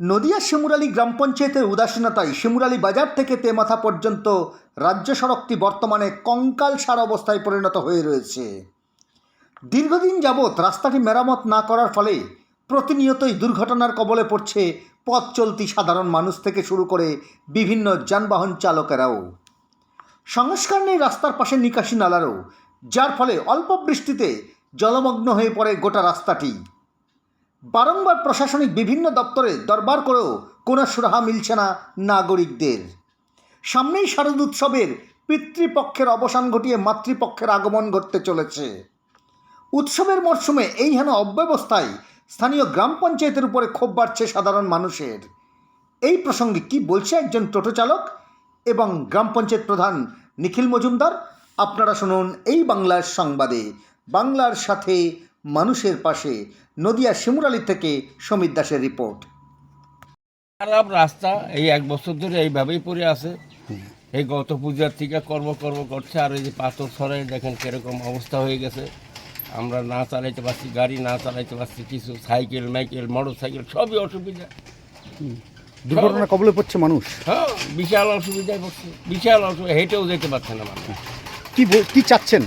নদিয়া শিমুরালী গ্রাম পঞ্চায়েতের উদাসীনতায় শিমুরালী বাজার থেকে তেমাথা পর্যন্ত রাজ্য সড়কটি বর্তমানে কঙ্কাল সার অবস্থায় পরিণত হয়ে রয়েছে। দীর্ঘদিন যাবৎ রাস্তাটি মেরামত না করার ফলে প্রতিনিয়তই দুর্ঘটনার কবলে পড়ছে পথ চলতি সাধারণ মানুষ থেকে শুরু করে বিভিন্ন যানবাহন চালকেরাও। সংস্কার নেই রাস্তার পাশে নিকাশি নালারও, যার ফলে অল্প বৃষ্টিতে জলমগ্ন হয়ে পড়ে গোটা রাস্তাটি। বারংবার প্রশাসনিক বিভিন্ন দপ্তরে দরবার করেও কোনো সুরাহা মিলছে না নাগরিকদের। সামনেই শারদ উৎসবের পিতৃপক্ষের অবসান ঘটিয়ে মাতৃপক্ষের আগমন ঘটতে চলেছে। উৎসবের মরশুমে এই হেন অব্যবস্থায় স্থানীয় গ্রাম পঞ্চায়েতের উপরে ক্ষোভ বাড়ছে সাধারণ মানুষের। এই প্রসঙ্গে কি বলছে একজন টোটো চালক এবং গ্রাম পঞ্চায়েত প্রধান নিখিল মজুমদার? আপনারা শুনুন এই বাংলার সংবাদে। বাংলার সাথে মানুষের পাশে নদিয়া শিমুরালি থেকে সমীর দাসের রিপোর্ট। খারাপ রাস্তা এই এক বছর ধরে এইভাবেই পড়ে আছে। এই গত পূজার থেকে কর্ম কর্ম করছে আর এই যে পাথর সরাই দেখেন কীরকম অবস্থা হয়ে গেছে। আমরা না চালাইতে পারছি গাড়ি না চালাইতে পারছি কিছু সাইকেল মাইকেল মোটর সাইকেল সবই অসুবিধা। দুর্ঘটনা কবলে পড়ছে মানুষ? হ্যাঁ বিশাল অসুবিধায় পড়ছে। বিশাল অসুবিধা হেঁটেও যেতে পারছে না মানুষ। কি কি চাচ্ছেন?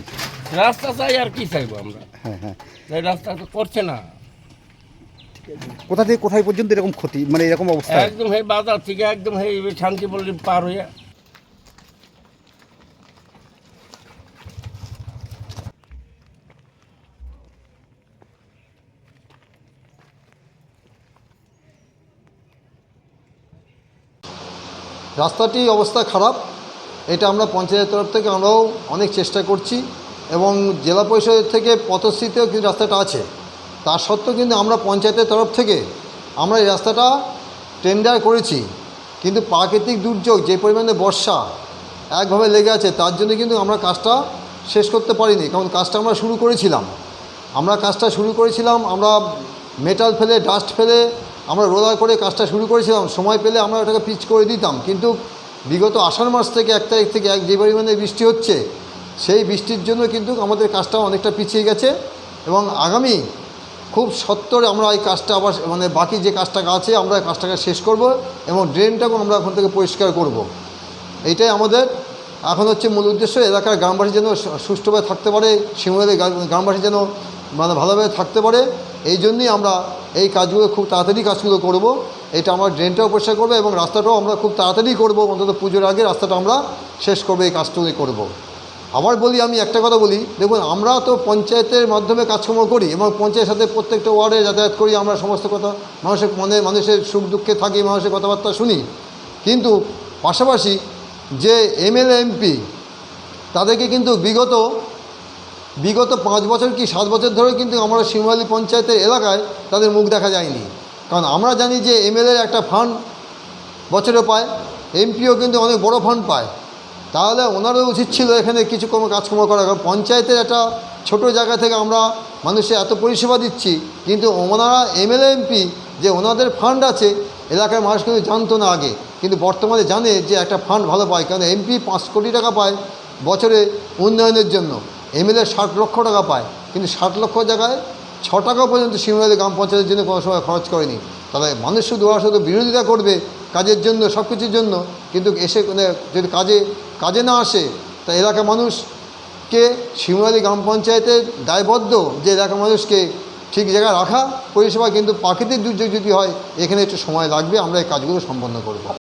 রাস্তা চাই আর কি চাইব আমরা। হ্যাঁ হ্যাঁ। এই রাস্তা তো করছে না। কোথা থেকে কোথায় পর্যন্ত এরকম ক্ষতি? মানে এরকম অবস্থা? একদম এই বাজার থেকে একদম এই শান্তিপল্লী পার হয়ে রাস্তাটি অবস্থা খারাপ। এটা আমরা পঞ্চায়েতের তরফ থেকে আমরাও অনেক চেষ্টা করছি। এবং জেলা পরিষদের থেকে পথশ্রীতেও কিন্তু রাস্তাটা আছে। তা সত্ত্বেও কিন্তু আমরা পঞ্চায়েতের তরফ থেকে আমরা এই রাস্তাটা টেন্ডার করেছি। কিন্তু প্রাকৃতিক দুর্যোগ, যে পরিমাণে বর্ষা একভাবে লেগে আছে, তার জন্য কিন্তু আমরা কাজটা শেষ করতে পারিনি। কারণ কাজটা আমরা শুরু করেছিলাম। আমরা কাজটা শুরু করেছিলাম, আমরা মেটাল ফেলে ডাস্ট ফেলে, আমরা রোলার করে কাজটা শুরু করেছিলাম। সময় পেলে আমরা ওটাকে পিচ করে দিতাম। কিন্তু বিগত আষাঢ় মাস থেকে এক তারিখ থেকে এক যে পরিমাণে বৃষ্টি হচ্ছে সেই বৃষ্টির জন্য কিন্তু আমাদের কাজটা অনেকটা পিছিয়ে গেছে এবং আগামী খুব সত্তরে আমরা এই কাজটা আবার মানে বাকি যে কাজটা আছে আমরা কাজটাকে শেষ করব এবং ড্রেনটাকেও আমরা এখন থেকে পরিষ্কার করব। এইটাই আমাদের এখন হচ্ছে মূল উদ্দেশ্য এলাকার গ্রামবাসী যেন সুষ্ঠুভাবে থাকতে পারে, শিমুলের গ্রামবাসী যেন মানে ভালোভাবে থাকতে পারে, এই জন্যই আমরা এই কাজগুলো খুব তাড়াতাড়ি কাজগুলো করব এটা আমরা ড্রেনটাও পরিষ্কার করব এবং রাস্তাটাও আমরা খুব তাড়াতাড়ি করব অন্তত পুজোর আগে রাস্তাটা আমরা শেষ করব, এই কাজটুকুই করব। আবার বলি, আমি একটা কথা বলি। দেখুন, আমরা তো পঞ্চায়েতের মাধ্যমে কাজকর্ম করি এবং পঞ্চায়েতের সাথে প্রত্যেকটা ওয়ার্ডে যাতায়াত করি, আমরা সমস্ত কথা, মানুষের মনে, মানুষের সুখ দুঃখে থাকি, মানুষের কথাবার্তা শুনি। কিন্তু পাশাপাশি যে এমএলএ, এমপি, তাদেরকে কিন্তু বিগত বিগত পাঁচ বছর কি সাত বছর ধরে কিন্তু আমরা শিমুয়ালি পঞ্চায়েতের এলাকায় তাদের মুখ দেখা যায়নি। কারণ আমরা জানি যে এমএলএর একটা ফান্ড বছরে পায়, এমপিও কিন্তু অনেক বড় ফান্ড পায়। তাহলে ওনারও উচিত ছিল এখানে কিছু কোনো কাজকর্ম করা। কারণ পঞ্চায়েতের একটা ছোট জায়গা থেকে আমরা মানুষের এত পরিষেবা দিচ্ছি, কিন্তু ওনারা এমএলএ, এমপি যে ওনাদের ফান্ড আছে, এলাকার মানুষ কিন্তু জানতো না আগে। কিন্তু বর্তমানে জানে যে একটা ফান্ড ভালো পায়, কারণ এমপি পাঁচ কোটি টাকা পায় বছরে উন্নয়নের জন্য। এমএলএ ষাট লক্ষ টাকা পায়, কিন্তু ষাট লক্ষ জায়গায় ছ টাকা পর্যন্ত শিমুরালি গ্রাম পঞ্চায়েতের জন্য কোনো সময় খরচ করেনি। তাহলে মানুষ শুধু ওরা শুধু বিরোধিতা করবে কাজের জন্য সব কিছুর জন্য, কিন্তু এসে যদি কাজে কাজে না আসে, তা এলাকা মানুষকে শিমুরালী গ্রাম পঞ্চায়েতের দায়বদ্ধ যে এলাকা মানুষকে ঠিক জায়গায় রাখা, পরিষেবা কিন্তু প্রাকৃতিক দুর্যোগ যদি হয়, এখানে একটু সময় লাগবে, আমরা এই কাজগুলো সম্পন্ন করব।